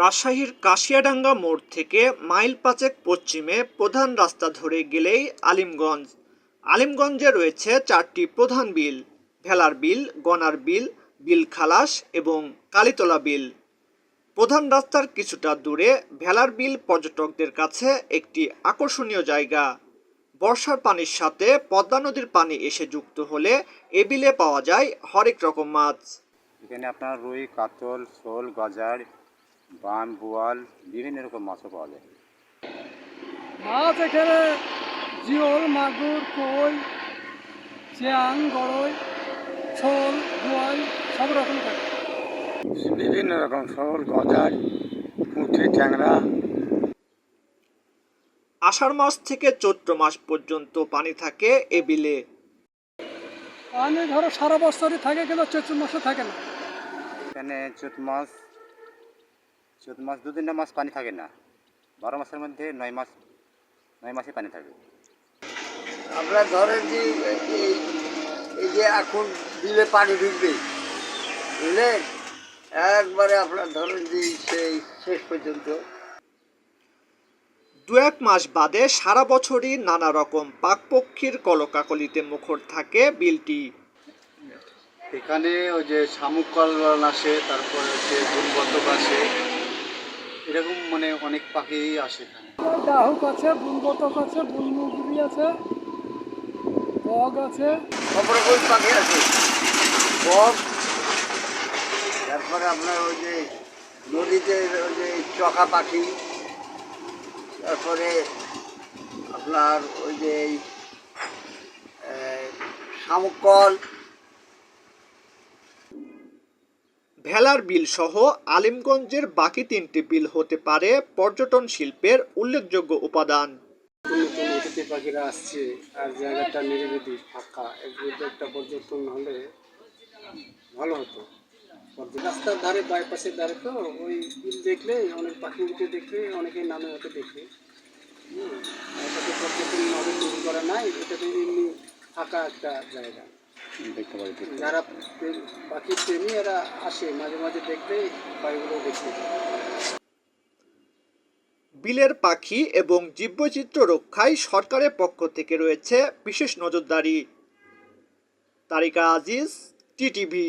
রাজশাহীর কাশিয়াডাঙ্গা মোড় থেকে মাইল পাঁচেক পশ্চিমে প্রধান রাস্তা ধরে গেলেই আলিমগঞ্জ। আলিমগঞ্জে রয়েছে চারটি প্রধান বিল, ভেলার বিল, গনার বিল বিল খালাস এবং কালীতলা বিল। প্রধান রাস্তার কিছুটা দূরে ভেলার বিল পর্যটকদের কাছে একটি আকর্ষণীয় জায়গা। বর্ষার পানির সাথে পদ্মা নদীর পানি এসে যুক্ত হলে এ বিলে পাওয়া যায় হরেক রকম মাছ। এখানে আপনার রুই, কাতল, শোল, গজার বান বোয়াল বিভিন্ন রকম মাছও পাওয়া যায়। মাছ এখানে জিওল মাগুর কই চিয়াং গড়ই শোল বোয়াল সব রকম থাকে। বিভিন্ন রকম শোল গজার পুঁটি ট্যাংরা। আষাঢ় মাস থেকে চৈত্র মাস পর্যন্ত পানি থাকে এ বিলে পানি ধরো সারা বছরই থাকে কিন্তু চৈত্র মাসে থাকে না। এখানে চৈত মাস চৈত মাস দু তিনটা মাস পানি থাকে না বারো মাসের মধ্যে নয় মাস নয় মাসে পানি থাকে। আপনার ধরেন যে এই যে এখন বিলে পানি ঢুকবে বুঝলেন? একবারে আপনার ধরেন যে সেই শেষ পর্যন্ত। দু এক মাস বাদে সারা বছরই নানা রকম পাকপক্ষীর কলকাকলিতে মুখর থাকে বিলটি। এখানে ওই যে শামুক কল্যাণ আসে তারপরে হচ্ছে গুণবতক আসে। এরকম মানে অনেক পাখি আসে এখানে। ডাহুক আছে বুলবতক আছে বুলমুগরি আছে বগ আছে। সব রকম পাখি আছে। বক তারপরে আপনার ওই যে নদীতে ওই যে চকা পাখি তারপরে আপনার ওই যে এই, শামুক কল ভেলার বিল সহ আলিমগঞ্জের বাকি তিনটি বিল হতে পারে পর্যটন শিল্পের উল্লেখযোগ্য উপাদান। পাখিরা আসছে, আর জায়গাটা নিরিবিলি, ফাঁকা। এগুলো একটা পর্যটন হলে ভালো হতো। রাস্তার ধারে, বাইপাসের ধারে তো ওই বিল দেখলে, অনেক পাখি উঠে দেখলে অনেকেই নামে হয়তো দেখে। এটাতে পর্যটন ভাবে তৈরি করা নাই এটা তো এমনি ফাঁকা একটা জায়গা। দেখতে পারি যারা পাখি প্রেমী এরা আসে মাঝে মাঝে দেখলে পাখিগুলো দেখতে বিলের পাখি এবং জীববৈচিত্র্য রক্ষায় সরকারের পক্ষ থেকে রয়েছে বিশেষ নজরদারি। তারিকা আজিজ টিটিভি।